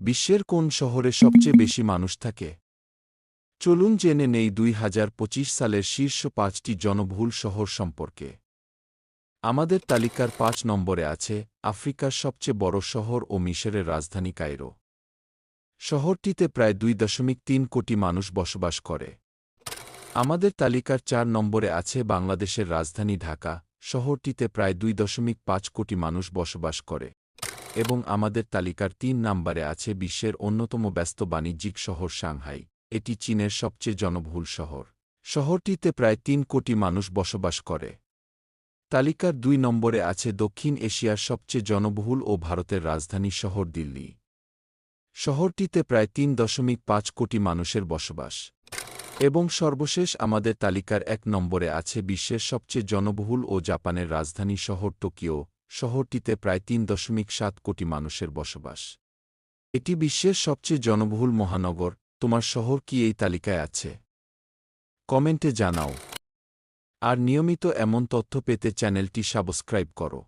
বিশ্বের কোন শহরে সবচেয়ে বেশি মানুষ থাকে? চলুন জেনে নেই দুই হাজার পঁচিশ সালের শীর্ষ পাঁচটি জনবহুল শহর সম্পর্কে। আমাদের তালিকার পাঁচ নম্বরে আছে আফ্রিকার সবচেয়ে বড় শহর ও মিশরের রাজধানী কায়রো। শহরটিতে প্রায় দুই দশমিক তিন কোটি মানুষ বসবাস করে। আমাদের তালিকার চার নম্বরে আছে বাংলাদেশের রাজধানী ঢাকা। শহরটিতে প্রায় দুই দশমিক পাঁচ কোটি মানুষ বসবাস করে। এবং আমাদের তালিকার তিন নম্বরে আছে বিশ্বের অন্যতম ব্যস্ত বাণিজ্যিক শহর সাংহাই। এটি চীনের সবচেয়ে জনবহুল শহর। শহরটিতে প্রায় তিন কোটি মানুষ বসবাস করে। তালিকার দুই নম্বরে আছে দক্ষিণ এশিয়ার সবচেয়ে জনবহুল ও ভারতের রাজধানী শহর দিল্লি। শহরটিতে প্রায় তিন দশমিক পাঁচ কোটি মানুষের বসবাস। এবং সর্বশেষ আমাদের তালিকার এক নম্বরে আছে বিশ্বের সবচেয়ে জনবহুল ও জাপানের রাজধানী শহর টোকিও। শহরটিতে প্রায় তিন দশমিক সাত কোটি মানুষের বসবাস। এটি বিশ্বের সবচেয়ে জনবহুল মহানগর। তোমার শহর কি এই তালিকায় আছে? কমেন্টে জানাও। আর নিয়মিত এমন তথ্য পেতে চ্যানেলটি সাবস্ক্রাইব করো।